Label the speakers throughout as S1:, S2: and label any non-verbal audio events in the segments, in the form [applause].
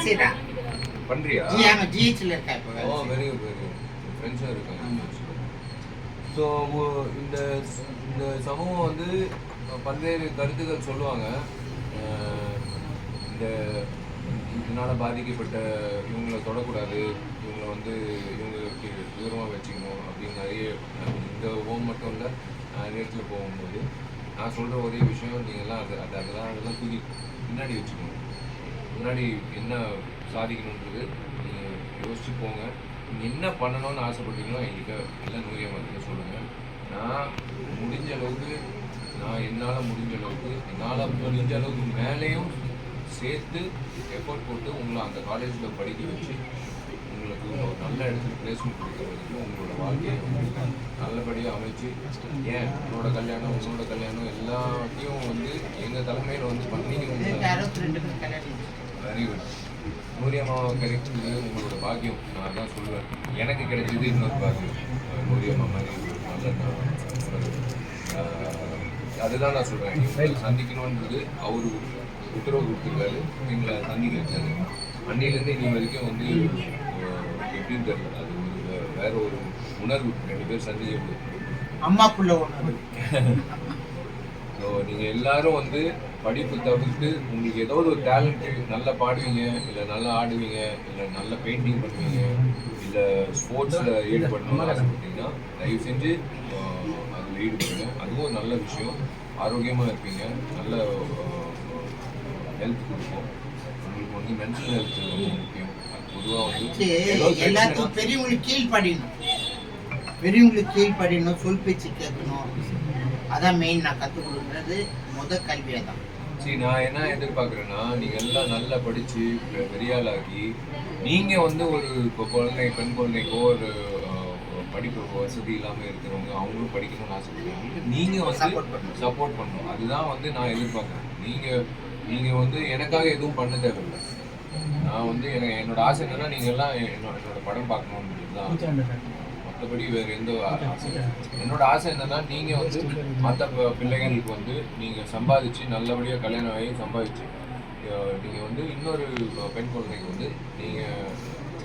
S1: வேலை செய்யறா
S2: பண்றியா?
S1: ஜி ஆமா ஜிஹெச்ல இருக்கா இப்போ வேலை
S2: ஓ
S1: செய்றா.
S2: வெரி குட் வெரி குட் ஃப்ரெண்ட்ஸும் இருக்காங்க. ஸோ இந்த இந்த சமூகம் வந்து பல்வேறு கருத்துக்கள் சொல்லுவாங்க. இந்த இதனால் பாதிக்கப்பட்ட இவங்களை தொடக்கூடாது. இவங்களை வந்து இவங்களுக்கு தூரமாக வச்சுக்கணும் அப்படின்னு நிறைய இந்த ஹோம் மட்டும் இல்லை நேரத்தில் போகும்போது நான் சொல்கிற ஒரே விஷயம் நீங்கள்லாம் அது அது அதெல்லாம் அதெல்லாம் தூக்கி பின்னாடி வச்சுக்கணும். முன்னாடி என்ன சாதிக்கணுன்றது நீங்கள் யோசிச்சு போங்க. நீங்கள் என்ன பண்ணணும்னு ஆசைப்பட்டீங்களோ என்கிட்ட எல்லாம் நூறியா வந்து சொல்லுங்கள் நான் முடிஞ்ச அளவுக்கு நான் என்னால் முடிஞ்ச அளவுக்கு என்னால் முடிஞ்ச அளவுக்கு மேலேயும் சேர்த்து எஃபர்ட் போட்டு உங்களை அந்த காலேஜில் படிக்க வச்சு உங்களுக்கு ஒரு நல்ல இடத்துல பிளேஸ்மெண்ட் கொடுக்க வரைக்கும் உங்களோட வாழ்க்கையை நல்லபடியாக அமைச்சு ஏன் உங்களோட கல்யாணம் உங்களோட கல்யாணம் எல்லாத்தையும் வந்து எங்கள் தலைமையில் வந்து பண்ணி குட் நூரியம்மாவை கிடைக்கிறது உங்களோட பாக்கியம். நான் தான் சொல்லுவேன். எனக்கு கிடைச்சது இன்னொரு பாக்கியம். நூரியம்மா மாதிரி நல்ல அதுதான் நான் சொல்கிறேன் இவங்களை சந்திக்கணுன்றது அவர் உத்தரவு கொடுத்துருக்காரு. எங்களை சந்திக்க வச்சாரு அன்னையிலேருந்து இன்னி வரைக்கும் வந்து எப்படின்னு தெரியல. அது ஒரு வேற ஒரு உணர்வு. ரெண்டு பேர் சந்திக்க
S1: அம்மாக்குள்ள ஒண்ணு
S2: ஸோ [laughs] நீங்கள் எல்லாரும் வந்து படிப்பு தவிர்த்து உங்களுக்கு ஏதோ ஒரு டேலண்ட் நல்லா பாடுவீங்க இல்லை நல்லா ஆடுவீங்க இல்லை நல்லா பெயிண்டிங் பண்ணுவீங்க இல்லை ஸ்போர்ட்ஸில் ஈடுபடணும்னு ஆசைப்பட்டீங்கன்னா தயவு செஞ்சு அதில் ஈடுபடுங்க. அதுவும் ஒரு நல்ல விஷயம். ஆரோக்கியமாக இருப்பீங்க. நல்ல ஹெல்த் கொடுக்கும். உங்களுக்கு வந்து மென்டல் ஹெல்த் ரொம்ப முக்கியம். பொதுவாக வந்து
S1: எல்லாத்துக்கும் பெரியவங்களுக்கு கீழ்ப்படியணும். பெரியவங்களுக்கு கீழ்ப்படியணும் சொல் பேச்சு கேட்கணும் அதான் மெயின் நான் கற்றுக் கொடுக்குறது முத கல்வியை தான்
S2: சரி நான் என்ன எதிர்பார்க்குறேன்னா நீங்கள் எல்லாம் நல்லா படித்து பெரிய ஆளாகி நீங்கள் வந்து ஒரு இப்போ குழந்தை பெண் குழந்தைக்கோ ஒரு படிப்பு வசதி இல்லாமல் இருக்கிறவங்க அவங்களும் படிக்கணும்னு ஆசைப்படுறாங்க. நீங்கள் வந்து. சப்போர்ட் பண்ணணும். அதுதான் வந்து நான் எதிர்பார்க்குறேன். நீங்கள் நீங்கள் வந்து எனக்காக எதுவும் பண்ண தேவையில்லை. நான் வந்து எனக்கு என்னோட ஆசை என்னன்னா நீங்கள் எல்லாம் என்னோட என்னோட படம் பார்க்கணுன்றது தான் மற்றபடி வேறு எந்த ஆ- ஆசை இல்லை. என்னோட ஆசை என்னன்னா நீங்க வந்து மற்ற பிள்ளைங்களுக்கு வந்து நீங்க சம்பாதிச்சு நல்லபடியா கல்யாணம் ஆகி சம்பாதிச்சு அஹ், நீங்க வந்து இன்னொரு பெண் குழந்தைக்கு வந்து நீங்க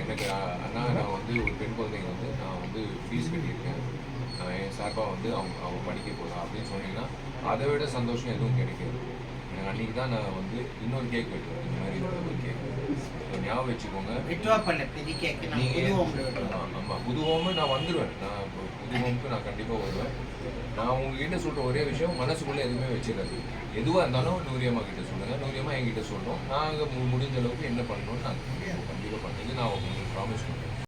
S2: எனக்கு அண்ணா நான் வந்து ஒரு பெண் குழந்தைக்கு வந்து நான் வந்து ஃபீஸ் கட்டியிருக்கேன். என் சார்பாக வந்து அவங்க அவங்க படிக்க போகிறோம் அப்படின்னு சொன்னீங்கன்னா அதை விட சந்தோஷம் எதுவும் கிடைக்காது. அன்றைக்கி தான் நான் வந்து இன்னொரு கேக் வெட்டுவேன் இந்த மாதிரி ஒரு கேக் ஞாபகம் வச்சுக்கோங்க.
S1: விட்டுவா பண்ணல பெரிய கேக்கு நான்
S2: நீங்க புது ஹோமு நான் வந்துடுவேன் நான் இப்போ புது ஹோமுக்கு நான் கண்டிப்பாக வருவேன். நான் உங்ககிட்ட சொல்ற ஒரே விஷயம் மனசுக்குள்ள எதுவுமே வச்சிடாது எதுவாக இருந்தாலும் நூரியம்மா கிட்ட சொல்லுங்க. நூரியம்மா என்கிட்ட சொல்லணும் நாங்கள் முடிஞ்ச அளவுக்கு என்ன பண்ணணும்னு நான் கண்டிப்பாக பண்ணி நான் உங்களுக்கு ப்ராமிஸ் பண்ணுறேன்